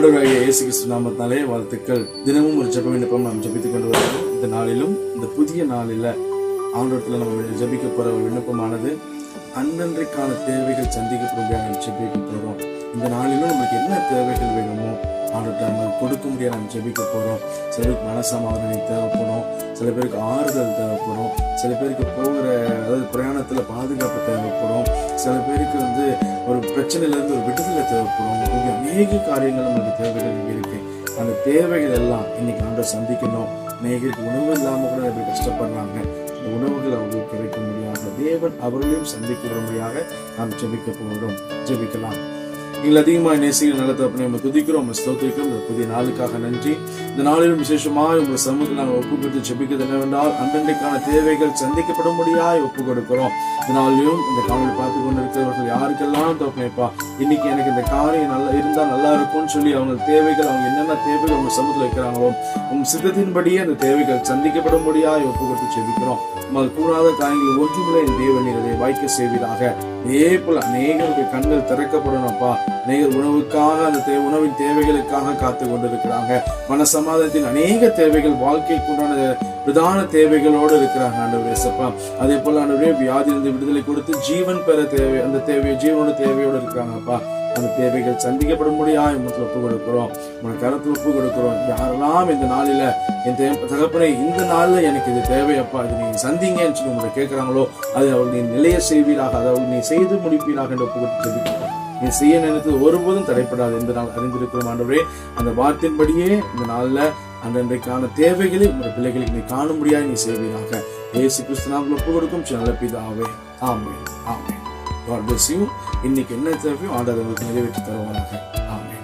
ஆண்டவராகிய இயேசு கிறிஸ்து நாமத்தினாலே வாழ்த்துக்கள். தினமும் ஒரு ஜெப விண்ணப்பம் நாம் ஜெபித்துக் கொண்டு வருகிறோம். இந்த நாளிலும் இந்த புதிய நாளில் ஆண்டவரத்தில் நம்ம ஜபிக்க போகிற ஒரு விண்ணப்பமானது அன்றன்றைக்கான தேவைகள் சந்திக்கப்படும்படியாக நாம் ஜெபிக்க போகிறோம் இந்த நாளிலும் நமக்கு என்ன தேவைகள் வேணுமோ ஆண்டவர்கிட்ட நம்ம கொடுக்க முடியாது நம்ம ஜெபிக்க போகிறோம் சில பேருக்கு மனசமாதானம் தேவைப்படும். சில பேருக்கு ஆறுதல் தேவைப்படும். சில பேருக்கு போகிற அதாவது பிரயாணத்தில் பாதுகாப்பு தேவைப்படும். சில பேருக்கு வந்து ஒரு பிரச்சனையில இருந்து ஒரு விடுதலை தேவைப்படும். இங்கே அநேக காரியங்கள் நம்மளுக்கு தேவைகள் இங்க அந்த தேவைகள் எல்லாம் இன்னைக்கு ஆண்டவர் சந்திக்கணும். அநேகருக்கு உணவு இல்லாமல் கூட எப்படி கஷ்டப்படுறாங்க. இந்த உணவுகள் அவர்களுக்கு கிடைக்க முடியாத தேவன் அவர்களையும் சந்திக்கிறபடியாக நாம் ஜெபிக்க போகிறோம். ஜெபிக்கலாம். நீங்கள் அதிகமாக நேசிக்கிற நல்ல தகப்பனை நம்ம துதிக்கிறோம் நம்ம ஸ்தோத்திரிக்கிறோம். இந்த புதிய நாளுக்காக நன்றி. இந்த நாளிலும் விசேஷமாக உங்கள் சமூகத்தில் நாங்கள் ஒப்புக்கொடுத்து செபிக்கிறது ஜெபிக்கிறது என்னவென்றால் அன்றன்றைக்கான தேவைகள் சந்திக்கப்படும்படியாய் ஒப்பு கொடுக்கிறோம் இதனாலையும் இந்த காலையில் பார்த்து கொண்டு இருக்கிறவர்கள் யாருக்கெல்லாம் தோப்பேப்பா இன்னைக்கு எனக்கு இந்த காரியம் நல்லா இருந்தால் நல்லா இருக்கும்னு சொல்லி அவங்க தேவைகள் அவங்க என்னென்ன தேவைகள் உங்கள் சமூகத்தில் வைக்கிறாங்களோ உங்க சித்தத்தின்படியே அந்த தேவைகள் சந்திக்கப்படும்படியாய் ஒப்பு கொடுத்து செபிக்கிறோம் உங்கள் கூடாத காரியங்கள் ஒன்றுமில்லை. என் தேவன் அதை வாய்க்க செய்வதாக இதே போல அநேகருடைய கண்கள் திறக்கப்படணும்ப்பா. அநேகர் உணவுக்காக அந்த தே உணவின் தேவைகளுக்காக காத்து கொண்டிருக்கிறாங்க. மனசமாதானத்தின் அநேக தேவைகள் வாழ்க்கைக்கு உண்டான பிரதான தேவைகளோடு இருக்கிறாங்க ஆண்டவரே சப்பா அதே போல ஆண்டவரே வியாதியிலிருந்து விடுதலை கொடுத்து ஜீவன் பெற தேவை அந்த தேவை ஜீவனோட தேவையோடு இருக்கிறாங்கப்பா. அந்த தேவைகள் சந்திக்கப்படும்படியாக எம்மத்தில் ஒப்பு கொடுக்கிறோம். உனக்கு கருத்தில் ஒப்பு கொடுக்கிறோம். யாரெல்லாம் இந்த நாளில என் தகப்பனை இந்த நாளில் எனக்கு இது தேவையப்பா இது நீ சந்திங்கன்னு சொல்லி உங்களை கேட்குறாங்களோ அது அவள் நீ நிலைய செய்வீராக அதை அவள் நீ செய்து முடிப்பீராக என்று ஒப்பு கொடுத்து நீ செய்ய நினைத்தது ஒருபோதும் தடைப்படாது இந்த நாள் அறிந்திருக்கிறோம் ஆண்டவரே. அந்த வார்த்தையின்படியே இந்த நாளில் அன்றன்றைக்கான தேவைகளை உங்கள் பிள்ளைகளுக்கு நீ காணும்படியாக நீ செய்வீராக. ஏசு கிறிஸ்து நாம் ஒப்பு கொடுக்கும் நல்ல பிதாவே. ஆமே ஆமே காட் பிளஸ் யூ இன்னைக்கு என்ன தேவையோ ஆண்டவர் உங்களுக்கு நிறைவேற்றி தருவாராக. ஆமே